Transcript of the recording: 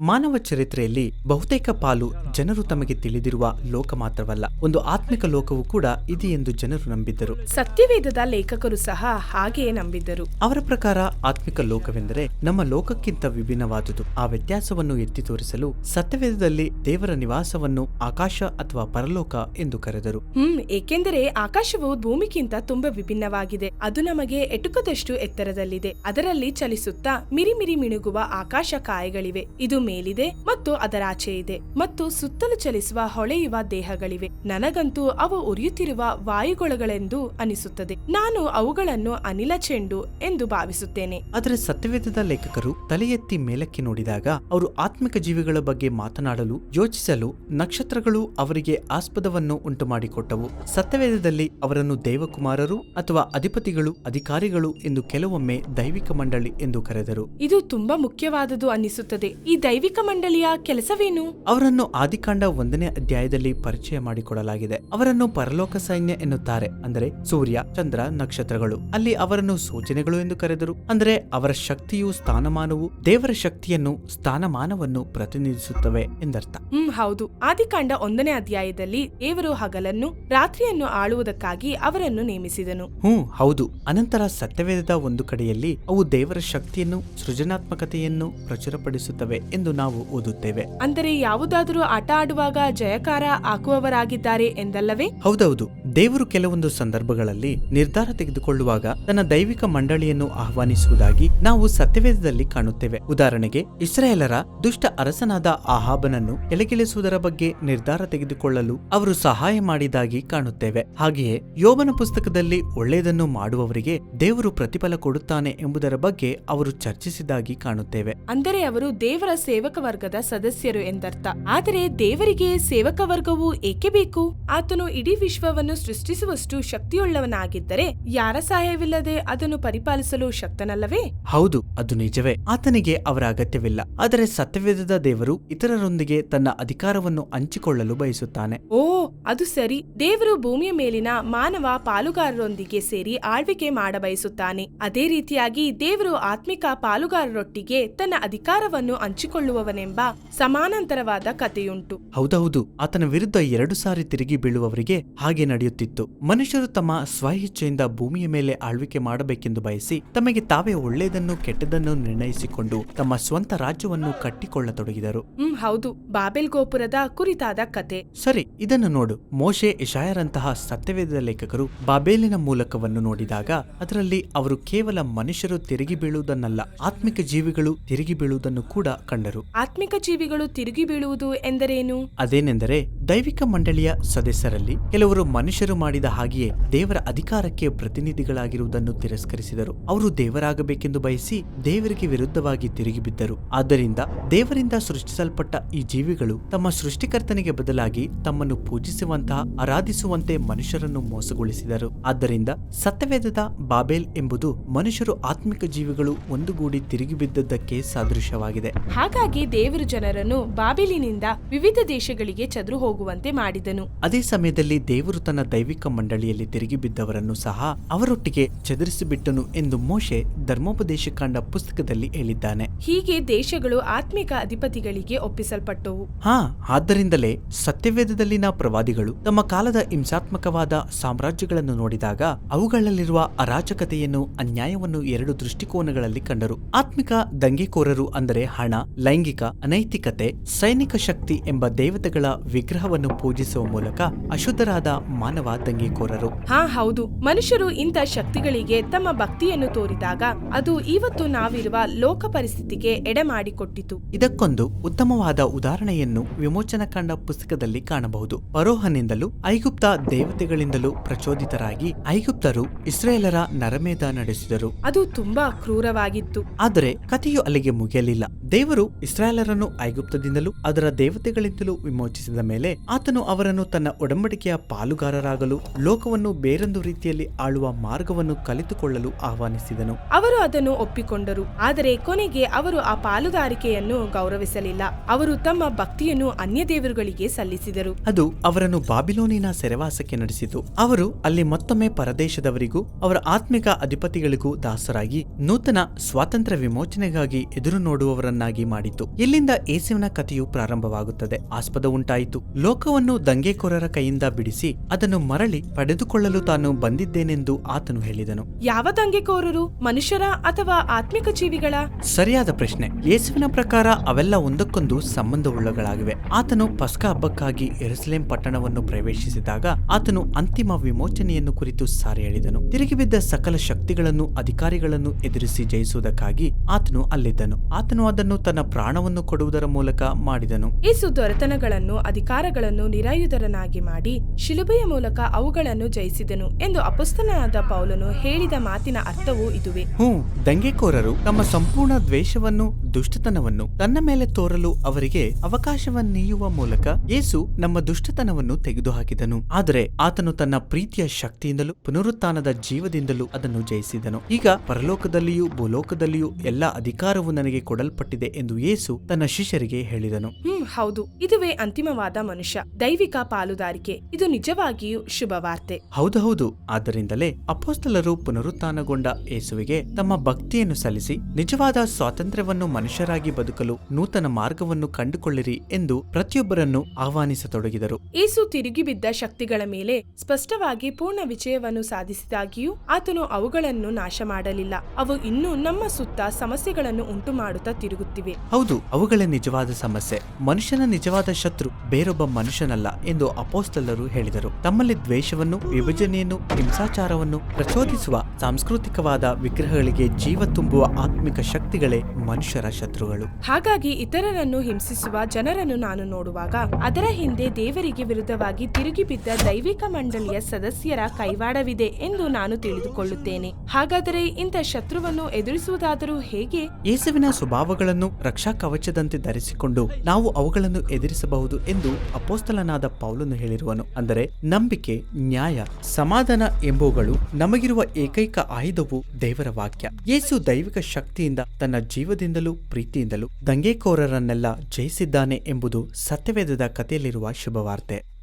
ಮಾನವ ಚರಿತ್ರೆಯಲ್ಲಿ ಬಹುತೇಕ ಪಾಲು ಜನರು ತಮಗೆ ತಿಳಿದಿರುವ ಲೋಕ ಮಾತ್ರವಲ್ಲ ಒಂದು ಆತ್ಮಿಕ ಲೋಕವು ಕೂಡ ಇದೆ ಎಂದು ಜನರು ನಂಬಿದ್ದರು. ಸತ್ಯವೇದದ ಲೇಖಕರು ಸಹ ಹಾಗೆಯೇ ನಂಬಿದ್ದರು. ಅವರ ಪ್ರಕಾರ ಆತ್ಮಿಕ ಲೋಕವೆಂದರೆ ನಮ್ಮ ಲೋಕಕ್ಕಿಂತ ವಿಭಿನ್ನವಾದುದು. ಆ ವ್ಯತ್ಯಾಸವನ್ನು ಎತ್ತಿ ತೋರಿಸಲು ಸತ್ಯವೇದದಲ್ಲಿ ದೇವರ ನಿವಾಸವನ್ನು ಆಕಾಶ ಅಥವಾ ಪರಲೋಕ ಎಂದು ಕರೆದರು. ಹ್ಮ್ ಏಕೆಂದರೆ ಆಕಾಶವು ಭೂಮಿಗಿಂತ ತುಂಬಾ ವಿಭಿನ್ನವಾಗಿದೆ. ಅದು ನಮಗೆ ಎಟುಕದಷ್ಟು ಎತ್ತರದಲ್ಲಿದೆ. ಅದರಲ್ಲಿ ಚಲಿಸುತ್ತಾ ಮಿರಿಮಿರಿ ಮಿಣುಗುವ ಆಕಾಶ ಕಾಯಗಳಿವೆ. ಇದು ಮೇಲಿದೆ ಮತ್ತು ಅದರಾಚೆ ಇದೆ ಮತ್ತು ಸುತ್ತಲೂ ಚಲಿಸುವ ಹೊಳೆಯುವ ದೇಹಗಳಿವೆ. ನನಗಂತೂ ಅವು ಉರಿಯುತ್ತಿರುವ ವಾಯುಗೊಳಗಳೆಂದು ಅನಿಸುತ್ತದೆ. ನಾನು ಅವುಗಳನ್ನು ಅನಿಲ ಚೆಂಡು ಎಂದು ಭಾವಿಸುತ್ತೇನೆ. ಆದರೆ ಸತ್ಯವೇದದ ಲೇಖಕರು ತಲೆ ಎತ್ತಿ ಮೇಲಕ್ಕೆ ನೋಡಿದಾಗ ಅವರು ಆತ್ಮಿಕ ಜೀವಿಗಳ ಬಗ್ಗೆ ಮಾತನಾಡಲು ಯೋಚಿಸಲು ನಕ್ಷತ್ರಗಳು ಅವರಿಗೆ ಆಸ್ಪದವನ್ನು ಉಂಟುಮಾಡಿಕೊಟ್ಟವು. ಸತ್ಯವೇದದಲ್ಲಿ ಅವರನ್ನು ದೇವಕುಮಾರರು ಅಥವಾ ಅಧಿಪತಿಗಳು ಅಧಿಕಾರಿಗಳು ಎಂದು ಕೆಲವೊಮ್ಮೆ ದೈವಿಕ ಮಂಡಳಿ ಎಂದು ಕರೆದರು. ಇದು ತುಂಬಾ ಮುಖ್ಯವಾದದು ಅನ್ನಿಸುತ್ತದೆ ಈ ದೈವಿಕ ಮಂಡಳಿಯ ಕೆಲಸವೇನು? ಅವರನ್ನು ಆದಿಕಾಂಡ ಒಂದನೇ ಅಧ್ಯಾಯದಲ್ಲಿ ಪರಿಚಯ ಮಾಡಿಕೊಡಲಾಗಿದೆ. ಅವರನ್ನು ಪರಲೋಕ ಸೈನ್ಯ ಎನ್ನುತ್ತಾರೆ ಅಂದರೆ ಸೂರ್ಯ ಚಂದ್ರ ನಕ್ಷತ್ರಗಳು. ಅಲ್ಲಿ ಅವರನ್ನು ಸೂಚನೆಗಳು ಎಂದು ಕರೆದರು. ಅಂದರೆ ಅವರ ಶಕ್ತಿಯು ಸ್ಥಾನಮಾನವು ದೇವರ ಶಕ್ತಿಯನ್ನು ಸ್ಥಾನಮಾನವನ್ನು ಪ್ರತಿನಿಧಿಸುತ್ತವೆ ಎಂದರ್ಥ. ಹ್ಮ್ ಹೌದು. ಆದಿಕಾಂಡ ಒಂದನೇ ಅಧ್ಯಾಯದಲ್ಲಿ ದೇವರು ಹಗಲನ್ನು ರಾತ್ರಿಯನ್ನು ಆಳುವುದಕ್ಕಾಗಿ ಅವರನ್ನು ನೇಮಿಸಿದನು. ಹ್ಮ್ ಹೌದು. ಅನಂತರ ಸತ್ಯವೇದದ ಒಂದು ಕಡೆಯಲ್ಲಿ ಅವು ದೇವರ ಶಕ್ತಿಯನ್ನು ಸೃಜನಾತ್ಮಕತೆಯನ್ನು ಪ್ರಚುರಪಡಿಸುತ್ತವೆ ಎಂದು ನಾವು ಓದುತ್ತೇವೆ. ಅಂದರೆ ಯಾವುದಾದರೂ ಆಟ ಆಡುವಾಗ ಜಯಕಾರ ಹಾಕುವವರಾಗಿದ್ದಾರೆ ಎಂದಲ್ಲವೇ? ಹೌದೌದು. ದೇವರು ಕೆಲವೊಂದು ಸಂದರ್ಭಗಳಲ್ಲಿ ನಿರ್ಧಾರ ತೆಗೆದುಕೊಳ್ಳುವಾಗ ತನ್ನ ದೈವಿಕ ಮಂಡಳಿಯನ್ನು ಆಹ್ವಾನಿಸುವುದಾಗಿ ನಾವು ಸತ್ಯವೇದದಲ್ಲಿ ಕಾಣುತ್ತೇವೆ. ಉದಾಹರಣೆಗೆ ಇಸ್ರಾಯೇಲರ ದುಷ್ಟ ಅರಸನಾದ ಆಹಾಬನನ್ನು ಕೆಳಗಿಳಿಸುವುದರ ಬಗ್ಗೆ ನಿರ್ಧಾರ ತೆಗೆದುಕೊಳ್ಳಲು ಅವರು ಸಹಾಯ ಮಾಡಿದಾಗಿ ಕಾಣುತ್ತೇವೆ. ಹಾಗೆಯೇ ಯೋಬನ ಪುಸ್ತಕದಲ್ಲಿ ಒಳ್ಳೆಯದನ್ನು ಮಾಡುವವರಿಗೆ ದೇವರು ಪ್ರತಿಫಲ ಕೊಡುತ್ತಾನೆ ಎಂಬುದರ ಬಗ್ಗೆ ಅವರು ಚರ್ಚಿಸಿದಾಗಿ ಕಾಣುತ್ತೇವೆ. ಅಂದರೆ ಅವರು ದೇವರ ಸೇವಕ ವರ್ಗದ ಸದಸ್ಯರು ಎಂದರ್ಥ. ಆದರೆ ದೇವರಿಗೆ ಸೇವಕ ವರ್ಗವು ಏಕೆ ಬೇಕು? ಆತನು ಇಡೀ ವಿಶ್ವವನ್ನು ಸೃಷ್ಟಿಸುವಷ್ಟು ಶಕ್ತಿಯುಳ್ಳವನಾಗಿದ್ದರೆ ಯಾರ ಸಹಾಯವಿಲ್ಲದೆ ಅದನ್ನು ಪರಿಪಾಲಿಸಲು ಶಕ್ತನಲ್ಲವೇ? ಹೌದು ಅದು ನಿಜವೇ. ಆತನಿಗೆ ಅವರ ಅಗತ್ಯವಿಲ್ಲ. ಆದರೆ ಸತ್ಯವೇದದ ದೇವರು ಇತರರೊಂದಿಗೆ ತನ್ನ ಅಧಿಕಾರವನ್ನು ಹಂಚಿಕೊಳ್ಳಲು ಬಯಸುತ್ತಾನೆ. ಓ ಅದು ಸರಿ. ದೇವರು ಭೂಮಿಯ ಮೇಲಿನ ಮಾನವ ಪಾಲುಗಾರರೊಂದಿಗೆ ಸೇರಿ ಆಳ್ವಿಕೆ ಮಾಡಬಯಸುತ್ತಾನೆ ಅದೇ ರೀತಿಯಾಗಿ ದೇವರು ಆತ್ಮಿಕ ಪಾಲುಗಾರರೊಟ್ಟಿಗೆ ತನ್ನ ಅಧಿಕಾರವನ್ನು ಹಂಚಿಕೊಳ್ಳುವವನೆಂಬ ಸಮಾನಾಂತರವಾದ ಕಥೆಯುಂಟು. ಹೌದೌದು ಆತನ ವಿರುದ್ಧ ಎರಡು ಸಾರಿ ತಿರುಗಿ ಬೀಳುವವರಿಗೆ ಹಾಗೆ ನಡೆಯುತ್ತಿತ್ತು. ಮನುಷ್ಯರು ತಮ್ಮ ಸ್ವಇಚ್ಛೆಯಿಂದ ಭೂಮಿಯ ಮೇಲೆ ಆಳ್ವಿಕೆ ಮಾಡಬೇಕೆಂದು ಬಯಸಿ ತಮಗೆ ತಾವೇ ಒಳ್ಳೆಯದನ್ನು ಕೆಟ್ಟದನ್ನು ನಿರ್ಣಯಿಸಿಕೊಂಡು ತಮ್ಮ ಸ್ವಂತ ರಾಜ್ಯವನ್ನು ಕಟ್ಟಿಕೊಳ್ಳತೊಡಗಿದರು. ಹ್ಮ್ ಹೌದು ಬಾಬೆಲ್ ಗೋಪುರದ ಕುರಿತಾದ ಕತೆ ಸರಿ ಇದನ್ನು ನೋಡು. ಮೋಶೆ ಇಶಾಯರಂತಹ ಸತ್ಯವೇದ ಲೇಖಕರು ಬಾಬೇಲಿನ ಮೂಲಕವನ್ನು ನೋಡಿದಾಗ ಅದರಲ್ಲಿ ಅವರು ಕೇವಲ ಮನುಷ್ಯರು ತಿರುಗಿ ಬೀಳುವುದನ್ನಲ್ಲ ಆತ್ಮಿಕ ಜೀವಿಗಳು ತಿರುಗಿ ಬೀಳುವುದನ್ನು ಕೂಡ ಕಂಡರು. ಆತ್ಮಿಕ ಜೀವಿಗಳು ತಿರುಗಿ ಬೀಳುವುದು ಎಂದರೇನು? ಅದೇನೆಂದರೆ ದೈವಿಕ ಮಂಡಳಿಯ ಸದಸ್ಯರಲ್ಲಿ ಕೆಲವರು ಮನುಷ್ಯರು ಮಾಡಿದ ಹಾಗೆಯೇ ದೇವರ ಅಧಿಕಾರಕ್ಕೆ ಪ್ರತಿನಿಧಿಗಳಾಗಿರುವುದನ್ನು ತಿರಸ್ಕರಿಸಿದರು. ಅವರು ದೇವರಾಗಬೇಕೆಂದು ಬಯಸಿ ದೇವರಿಗೆ ವಿರುದ್ಧವಾಗಿ ತಿರುಗಿ ಬಿದ್ದರು. ಆದ್ದರಿಂದ ದೇವರಿಂದ ಸೃಷ್ಟಿಸಲ್ಪಟ್ಟ ಈ ಜೀವಿಗಳು ತಮ್ಮ ಸೃಷ್ಟಿಕರ್ತನಿಗೆ ಬದಲಾಗಿ ತಮ್ಮನ್ನು ಪೂಜಿಸುವಂತಹ ಆರಾಧಿಸುವಂತೆ ಮನುಷ್ಯರನ್ನು ಮೋಸಗೊಳಿಸಿದರು. ಆದ್ದರಿಂದ ಸತ್ಯವೇದದ ಬಾಬೇಲ್ ಎಂಬುದು ಮನುಷ್ಯರು ಆತ್ಮಿಕ ಜೀವಿಗಳು ಒಂದುಗೂಡಿ ತಿರುಗಿ ಬಿದ್ದದ್ದಕ್ಕೆ ಸಾದೃಶ್ಯವಾಗಿದೆ. ಹಾಗಾಗಿ ದೇವರು ಜನರನ್ನು ಬಾಬಿಲಿನಿಂದ ವಿವಿಧ ದೇಶಗಳಿಗೆ ಚದುರು ಹೋಗುವಂತೆ ಮಾಡಿದನು. ಅದೇ ಸಮಯದಲ್ಲಿ ದೇವರು ತನ್ನ ದೈವಿಕ ಮಂಡಳಿಯಲ್ಲಿ ತಿರುಗಿ ಬಿದ್ದವರನ್ನು ಸಹ ಅವರೊಟ್ಟಿಗೆ ಚದುರಿಸಿಬಿಟ್ಟನು ಎಂದು ಮೋಶೆ ಧರ್ಮೋಪದೇಶಕಾಂಡ ಪುಸ್ತಕದಲ್ಲಿ ಹೇಳಿದ್ದಾನೆ. ಹೀಗೆ ದೇಶಗಳು ಆತ್ಮಿಕ ಅಧಿಪತಿಗಳಿಗೆ ಒಪ್ಪಿಸಲ್ಪಟ್ಟವು. ಹಾ ಆದ್ದರಿಂದಲೇ ಸತ್ಯವೇದದಲ್ಲಿನ ಪ್ರವಾದಿಗಳು ತಮ್ಮ ಕಾಲದ ಹಿಂಸಾತ್ಮಕವಾದ ಸಾಮ್ರಾಜ್ಯಗಳನ್ನು ನೋಡಿದಾಗ ಅವುಗಳಲ್ಲಿರುವ ಅರಾಜಕತೆಯನ್ನು ಅನ್ಯಾಯವನ್ನು ಎರಡು ದೃಷ್ಟಿಕೋನಗಳಲ್ಲಿ ಕಂಡರು. ಆತ್ಮಿಕ ದಂಗೆಕೋರರು ಅಂದರೆ ಹಣ ಲೈಂಗಿಕ ಅನೈತಿಕತೆ ಸೈನಿಕ ಶಕ್ತಿ ಎಂಬ ದೇವತೆಗಳ ವಿಗ್ರಹವನ್ನು ಪೂಜಿಸುವ ಮೂಲಕ ಅಶುದ್ಧರಾದ ಮಾನವ ದಂಗೆಕೋರರು. ಹಾ ಹೌದು. ಮನುಷ್ಯರು ಇಂಥ ಶಕ್ತಿಗಳಿಗೆ ತಮ್ಮ ಭಕ್ತಿಯನ್ನು ತೋರಿದಾಗ ಅದು ಇವತ್ತು ನಾವಿರುವ ಲೋಕ ಪರಿಸ್ಥಿತಿಗೆ ಎಡೆಮಾಡಿಕೊಟ್ಟಿತು ಇದಕ್ಕೊಂದು ಉತ್ತಮವಾದ ಉದಾಹರಣೆಯನ್ನು ವಿಮೋಚನಕಾಂಡ ಪುಸ್ತಕದಲ್ಲಿ ಕಾಣಬಹುದು. ಪರೋಹನಿಂದಲೂ ಐಗುಪ್ತ ದೇವತೆಗಳಿಂದಲೂ ಪ್ರಚೋದಿತರಾಗಿ ಐಗುಪ್ತರು ಇಸ್ರೇಲರ ನರಮೇಧ ನಡೆಸಿದರು. ಅದು ತುಂಬಾ ಕ್ರೂರವಾಗಿತ್ತು. ಆದರೆ ಕಥೆಯು ಅಲ್ಲಿಗೆ ಮುಗಿಯಲಿಲ್ಲ. ದೇವರು ಇಸ್ರಾಯೇಲರನ್ನು ಐಗುಪ್ತದಿಂದಲೂ ಅದರ ದೇವತೆಗಳಿಂದಲೂ ವಿಮೋಚಿಸಿದ ಮೇಲೆ ಆತನು ಅವರನ್ನು ತನ್ನ ಒಡಂಬಡಿಕೆಯ ಪಾಲುಗಾರರಾಗಲು ಲೋಕವನ್ನು ಬೇರೊಂದು ರೀತಿಯಲ್ಲಿ ಆಳುವ ಮಾರ್ಗವನ್ನು ಕಲಿತುಕೊಳ್ಳಲು ಆಹ್ವಾನಿಸಿದನು. ಅವರು ಅದನ್ನು ಒಪ್ಪಿಕೊಂಡರು ಆದರೆ ಕೊನೆಗೆ ಅವರು ಆ ಪಾಲುದಾರಿಕೆಯನ್ನು ಗೌರವಿಸಲಿಲ್ಲ. ಅವರು ತಮ್ಮ ಭಕ್ತಿಯನ್ನು ಅನ್ಯ ದೇವರುಗಳಿಗೆ ಸಲ್ಲಿಸಿದರು. ಅದು ಅವರನ್ನು ಬಾಬಿಲೋನಿನ ಸೆರೆವಾಸಕ್ಕೆ ನಡೆಸಿತು. ಅವರು ಅಲ್ಲಿ ಮತ್ತೊಮ್ಮೆ ಪರದೇಶದವರಿಗೂ ಅವರ ಆತ್ಮಿಕ ಅಧಿಪತಿಗಳಿಗೂ ದಾಸರಾಗಿ ನೂತನ ಸ್ವಾತಂತ್ರ್ಯ ವಿಮೋಚನೆಗಾಗಿ ಎದುರು ನೋಡುವವರನ್ನಾಗಿ ಮಾಡಿತು. ಇಲ್ಲಿಂದ ಏಸುವಿನ ಕಥೆಯು ಪ್ರಾರಂಭವಾಗುತ್ತದೆ. ಆಸ್ಪದ ಉಂಟಾಯಿತು. ಲೋಕವನ್ನು ದಂಗೆಕೋರರ ಕೈಯಿಂದ ಬಿಡಿಸಿ ಅದನ್ನು ಮರಳಿ ಪಡೆದುಕೊಳ್ಳಲು ತಾನು ಬಂದಿದ್ದೇನೆಂದು ಆತನು ಹೇಳಿದನು. ಯಾವ ದಂಗೆಕೋರರು? ಮನುಷ್ಯರ ಅಥವಾ ಆತ್ಮಿಕ ಜೀವಿಗಳ? ಸರಿಯಾದ ಪ್ರಶ್ನೆ. ಯೇಸುವಿನ ಪ್ರಕಾರ ಅವೆಲ್ಲ ಒಂದಕ್ಕೊಂದು ಸಂಬಂಧವುಳ್ಳಗಳಾಗಿವೆ. ಆತನು ಪಸ್ಕ ಹಬ್ಬಕ್ಕಾಗಿ ಎರುಸಲೇಂ ಪಟ್ಟಣವನ್ನು ಪ್ರವೇಶಿಸಿದಾಗ ಆತನು ಅಂತಿಮ ವಿಮೋಚನೆಯನ್ನು ಕುರಿತು ಸಾರಿ ಹೇಳಿದನು. ತಿರುಗಿ ಬಿದ್ದ ಸಕಲ ಶಕ್ತಿಗಳನ್ನು ಅಧಿಕಾರಿಗಳನ್ನು ಎದುರಿಸಿ ಜಯಿಸುವುದಕ್ಕಾಗಿ ಆತನು ಅಲ್ಲಿದ್ದನು. ಆತನು ಅದನ್ನು ತನ್ನ ಪ್ರಾಣವನ್ನು ಕೊಡುವುದರ ಮೂಲಕ ಮಾಡಿದನು. ಏಸು ದೊರೆತನಗಳನ್ನು ಅಧಿಕಾರಗಳನ್ನು ನಿರಾಯುಧರನಾಗಿ ಮಾಡಿ ಶಿಲುಬೆಯ ಮೂಲಕ ಅವುಗಳನ್ನು ಜಯಿಸಿದನು ಎಂದು ಅಪಸ್ತನಾದ ಪೌಲನು ಹೇಳಿದ ಮಾತಿನ ಅರ್ಥವೂ ಇದುವೆ. ಹ್ಞೂ ದಂಗೆಕೋರರು ತಮ್ಮ ಸಂಪೂರ್ಣ ದ್ವೇಷವನ್ನು ದುಷ್ಟತನವನ್ನು ತನ್ನ ಮೇಲೆ ತೋರಲು ಅವರಿಗೆ ಅವಕಾಶವನ್ನೀಯುವ ಮೂಲಕ ಯೇಸು ನಮ್ಮ ದುಷ್ಟತನವನ್ನು ತೆಗೆದುಹಾಕಿದನು. ಆದರೆ ಆತನು ತನ್ನ ಪ್ರೀತಿಯ ಶಕ್ತಿಯಿಂದಲೂ ಪುನರುತ್ಥಾನದ ಜೀವದಿಂದಲೂ ಅದನ್ನು ಜಯಿಸಿದನು. ಈಗ ಪರಲೋಕದಲ್ಲಿಯೂ ಭೂಲೋಕದಲ್ಲಿಯೂ ಎಲ್ಲಾ ಅಧಿಕಾರವು ನನಗೆ ಕೊಡಲ್ಪಟ್ಟಿದೆ ಎಂದು ಯೇಸು ತನ್ನ ಶಿಷ್ಯರಿಗೆ ಹೇಳಿದನು. ಹ್ಮ್ ಹೌದು. ಇದುವೇ ಅಂತಿಮವಾದ ಮನುಷ್ಯ. ದೈವಿಕ ಪಾಲುದಾರಿಕೆ. ಇದು ನಿಜವಾಗಿಯೂ ಶುಭವಾರ್ತೆ. ಹೌದು ಹೌದು. ಆದ್ದರಿಂದಲೇ ಅಪೋಸ್ತಲರು ಪುನರುತ್ಥಾನಗೊಂಡ ಯೇಸುವಿಗೆ ತಮ್ಮ ಭಕ್ತಿಯನ್ನು ಸಲ್ಲಿಸಿ ನಿಜವಾದ ಸ್ವಾತಂತ್ರ್ಯವನ್ನು ಮನುಷ್ಯರಾಗಿ ಬದುಕಲು ನೂತನ ಮಾರ್ಗವನ್ನು ಕಂಡುಕೊಳ್ಳಿರಿ ಎಂದು ಪ್ರತಿಯೊಬ್ಬರನ್ನು ಆಹ್ವಾನಿಸತೊಡಗಿದರು. ಏಸು ತಿರುಗಿಬಿದ್ದ ಶಕ್ತಿಗಳ ಮೇಲೆ ಸ್ಪಷ್ಟವಾಗಿ ಪೂರ್ಣ ವಿಜಯವನ್ನು ಸಾಧಿಸಿದಾಗಿಯೂ ಆತನು ಅವುಗಳನ್ನು ನಾಶ ಮಾಡಲಿಲ್ಲ ಅವು ಇನ್ನೂ ನಮ್ಮ ಸುತ್ತ ಸಮಸ್ಯೆಗಳನ್ನು ಉಂಟು ಮಾಡುತ್ತಾ ತಿರುಗುತ್ತಿವೆ. ಹೌದು ಅವುಗಳೇ ನಿಜವಾದ ಸಮಸ್ಯೆ. ಮನುಷ್ಯನ ನಿಜವಾದ ಶತ್ರು ಬೇರೊಬ್ಬ ಮನುಷ್ಯನಲ್ಲ ಎಂದು ಅಪೋಸ್ತಲರು ಹೇಳಿದರು. ತಮ್ಮಲ್ಲಿ ದ್ವೇಷವನ್ನು ವಿಭಜನೆಯನ್ನು ಹಿಂಸಾಚಾರವನ್ನು ಪ್ರಚೋದಿಸುವ ಸಾಂಸ್ಕೃತಿಕವಾದ ವಿಗ್ರಹಗಳಿಗೆ ಜೀವ ತುಂಬುವ ಆತ್ಮಿಕ ಶಕ್ತಿಗಳೇ ಮನುಷ್ಯರ ಶತ್ರುಗಳು. ಹಾಗಾಗಿ ಇತರರನ್ನು ಹಿಂಸಿಸುವ ಜನರನ್ನು ನಾನು ನೋಡುವಾಗ ಅದರ ಹಿಂದೆ ದೇವರಿಗೆ ವಿರುದ್ಧವಾಗಿ ತಿರುಗಿ ಬಿದ್ದ ದೈವಿಕ ಮಂಡಳಿಯ ಸದಸ್ಯರ ಕೈವಾಡವಿದೆ ಎಂದು ನಾನು ತಿಳಿದುಕೊಳ್ಳುತ್ತೇನೆ. ಹಾಗಾದರೆ ಇಂಥ ಶತ್ರುವನ್ನು ಎದುರಿಸುವುದಾದರೂ ಹೇಗೆ? ಯೇಸುವಿನ ಸ್ವಭಾವಗಳನ್ನು ರಕ್ಷಾ ಕವಚದಂತೆ ಧರಿಸಿಕೊಂಡು ನಾವು ಅವುಗಳನ್ನು ಎದುರಿಸಬಹುದು ಎಂದು ಅಪೋಸ್ತಲನಾದ ಪೌಲನು ಹೇಳಿರುವನು. ಅಂದರೆ ನಂಬಿಕೆ ನ್ಯಾಯ ಸಮಾಧಾನ ಎಂಬುವುಗಳು ನಮಗಿರುವ ಏಕೈಕ ಆಯುಧವು ದೇವರ ವಾಕ್ಯ. ಯೇಸು ದೈವಿಕ ಶಕ್ತಿಯಿಂದ ತನ್ನ ಜೀವದಿಂದಲೂ ಪ್ರೀತಿಯಿಂದಲೂ ದಂಗೆಕೋರರನ್ನೆಲ್ಲ ಜಯಿಸಿದ್ದಾನೆ ಎಂಬುದು ಸತ್ಯವೇದದ ಕಥೆಯಲ್ಲಿರುವ ಶುಭವಾರ್ತೆ.